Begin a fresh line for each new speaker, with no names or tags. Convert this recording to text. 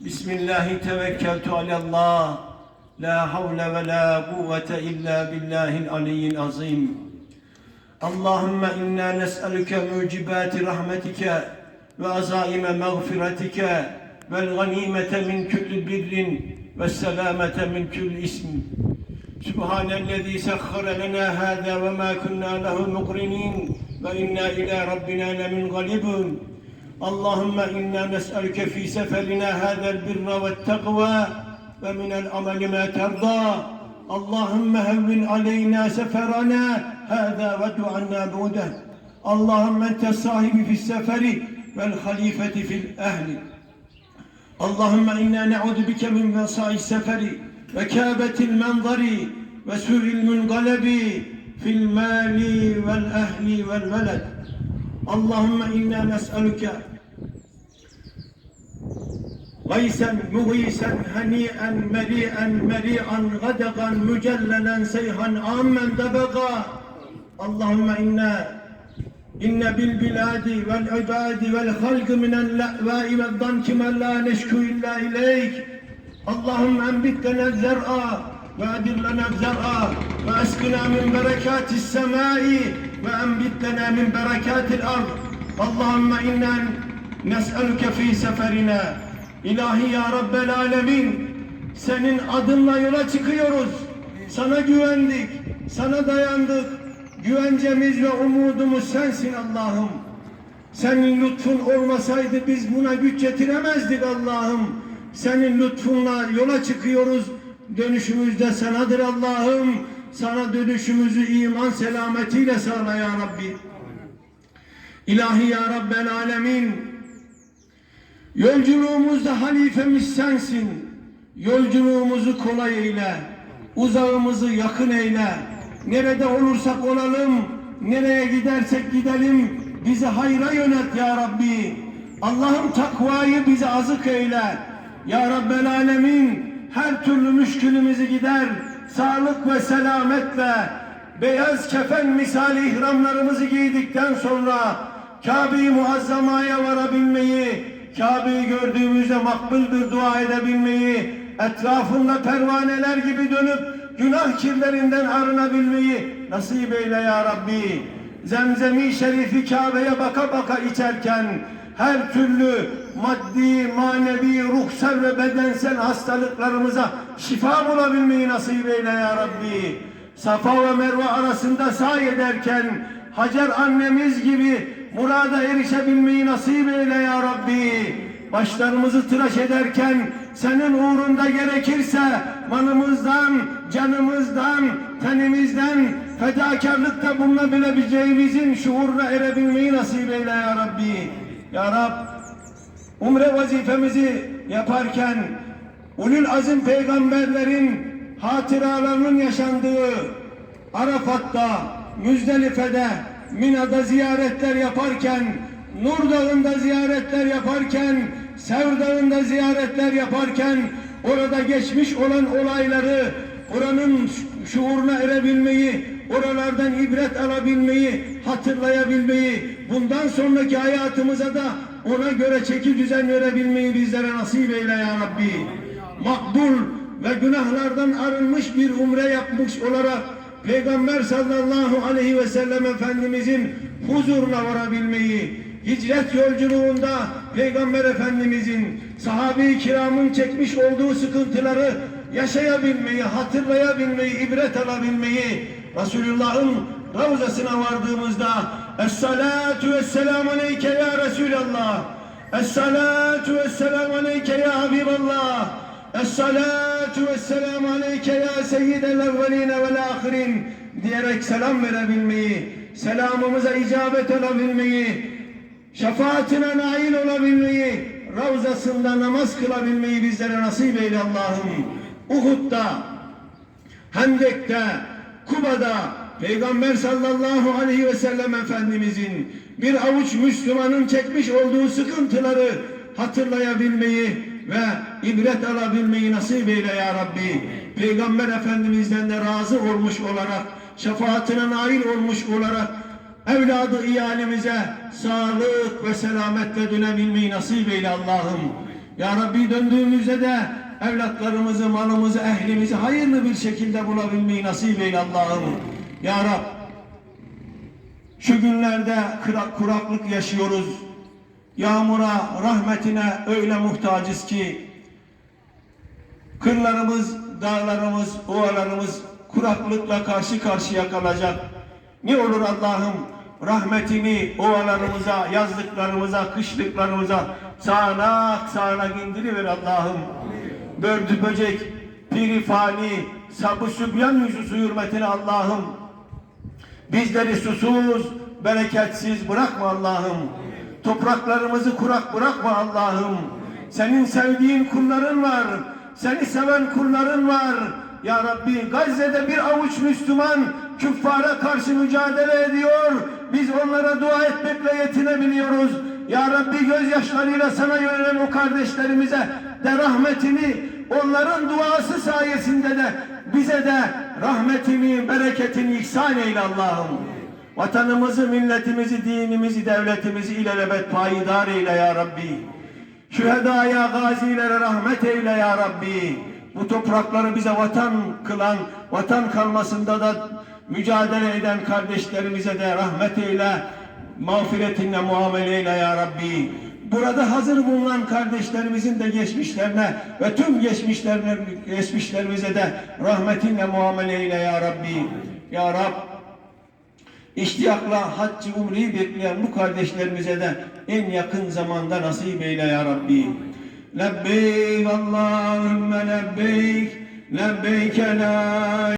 بسم الله توكلت على الله لا حول ولا قوة إلا بالله العلي العظيم اللهم إنا نسألك موجبات رحمتك وعزائم مغفرتك والغنيمة من كل بر والسلامة من كل اسم سبحان الذي سخر لنا هذا وما كنا له مقرنين وإنا إلى ربنا لمنغلبون اللهم إنا نسألك في سفرنا هذا البر والتقوى ومن العمل ما ترضى. اللهم هون علينا سفرنا هذا وادع عنا بعده اللهم أنت الصاحب في السفر والخليفة في الأهل. اللهم إنا نعوذ بك من وصاء السفر وكابة المنظر وسوء المنقلب في المال والأهل والولد. اللهم إنا نسألك غيثا مغيثا هنيئا مريئا مريعا غدقا مجللا سيحا عاما دبقا اللهم إنا إن بالبلاد والعباد والخلق من اللأواء والضنك من لا نشكو إلا إليك اللهم أنبت لنا الزرع وأدر لنا الزرع وأسقنا من بركات السماء ve enbitlena min berekatil ard. Allahümme innen nes'eluke fi seferine. İlahi ya Rabbel. Senin adınla yola çıkıyoruz. Sana güvendik, sana dayandık. Güvencemiz ve umudumuz sensin Allah'ım. Senin lütfun olmasaydı biz buna güç yetiremezdik Allah'ım. Senin lütfunla yola çıkıyoruz. Dönüşümüz de sanadır Allah'ım. Sana dönüşümüzü iman selametiyle sağla ya Rabbi. İlahi ya Rabbel Alemin. Yolculuğumuzda halifemiz sensin. Yolculuğumuzu kolay eyle. Uzağımızı yakın eyle. Nerede olursak olalım, nereye gidersek gidelim, bizi hayra yönet ya Rabbi. Allah'ım takvayı bize azık eyle. Ya Rabbel Alemin her türlü müşkülümüzü gider. Sağlık ve selametle beyaz kefen misali ihramlarımızı giydikten sonra Kabe-i Muazzama'ya varabilmeyi, Kabe'yi gördüğümüzde makbul bir dua edebilmeyi, etrafında pervaneler gibi dönüp günah kirlerinden arınabilmeyi nasip eyle ya Rabbi. Zemzemi şerifi Kabe'ye baka baka içerken her türlü maddi, manevi, ruhsal ve bedensel hastalıklarımıza şifa bulabilmeyi nasip eyle ya Rabbi. Safa ve Merve arasında say ederken Hacer annemiz gibi murada erişebilmeyi nasip eyle ya Rabbi. Başlarımızı tıraş ederken senin uğrunda gerekirse manımızdan, canımızdan, tenimizden fedakarlıkta bulunabileceğimizin şuuruna erebilmeyi nasip eyle ya Rabbi. Ya Rab, umre vazifemizi yaparken ulul azim peygamberlerin hatıralarının yaşandığı Arafat'ta, Müzdelife'de, Mina'da ziyaretler yaparken, Nur Dağı'nda ziyaretler yaparken, Sevr Dağı'nda ziyaretler yaparken, orada geçmiş olan olayları, oranın şuuruna erebilmeyi, oralardan ibret alabilmeyi, hatırlayabilmeyi, bundan sonraki hayatımıza da ona göre çeki düzen verebilmeyi bizlere nasip eyle ya Rabbi. Makbul ve günahlardan arınmış bir umre yapmış olarak Peygamber sallallahu aleyhi ve sellem Efendimizin huzuruna varabilmeyi, hicret yolculuğunda Peygamber Efendimizin, sahabe-i kiramın çekmiş olduğu sıkıntıları yaşayabilmeyi, hatırlayabilmeyi, ibret alabilmeyi, Resulullah'ın ravzasına vardığımızda Es-salatu vesselamu aleyke ya Resulallah Es-salatu vesselamu aleyke ya Habiballah Es-salatu aleyke ya seyyidel evveline vel ahirin diyerek selam verebilmeyi, selamımıza icabet olabilmeyi, şefaatine nail olabilmeyi, ravzasında namaz kılabilmeyi bizlere nasip eyle Allah'ım. Uhud'da, Hendek'te, Kuba'da Peygamber sallallahu aleyhi ve sellem Efendimizin bir avuç Müslümanın çekmiş olduğu sıkıntıları hatırlayabilmeyi ve ibret alabilmeyi nasip eyle ya Rabbi. Peygamber Efendimizden de razı olmuş olarak, şefaatine nail olmuş olarak evladı iyalimize sağlık ve selametle dönebilmeyi nasip eyle Allah'ım. Ya Rabbi döndüğümüzde de evlatlarımızı, malımızı, ehlimizi hayırlı bir şekilde bulabilmeyi nasip eyle Allah'ım. Ya Rab şu günlerde kuraklık yaşıyoruz. Yağmura, rahmetine öyle muhtacız ki kırlarımız, dağlarımız, ovalarımız kuraklıkla karşı karşıya kalacak. Ne olur Allah'ım rahmetini ovalarımıza, yazlıklarımıza, kışlıklarımıza sağanak sağanak indiriver Allah'ım. Bördü böcek, piri fani, sabı sübyan yüzü hürmetine Allah'ım. Bizleri susuz, bereketsiz bırakma Allah'ım. Topraklarımızı kurak bırakma Allah'ım. Senin sevdiğin kulların var. Seni seven kulların var. Ya Rabbi Gazze'de bir avuç Müslüman küffara karşı mücadele ediyor. Biz onlara dua etmekle yetinebiliyoruz. Ya Rabbi gözyaşlarıyla sana yönelen o kardeşlerimize de rahmetini onların duası sayesinde de bize de rahmetini, bereketini ihsan eyle Allah'ım. Vatanımızı, milletimizi, dinimizi, devletimizi ilelebet payidar eyle ya Rabbi. Şühedaya, gazilere rahmet eyle ya Rabbi. Bu toprakları bize vatan kılan, vatan kalmasında da mücadele eden kardeşlerimize de rahmet eyle, mağfiretinle muamele eyle ya Rabbi. Burada hazır bulunan kardeşlerimizin de geçmişlerine ve tüm geçmişlerine, geçmişlerimize de rahmetinle muamele eyle ya Rabbi. Ya Rab, İştiyakla haccı umreyi bekleyen bu kardeşlerimize de en yakın zamanda nasip eyle ya Rabbi. Lebbeyk Allahümme lebbeyk, lebbeyke la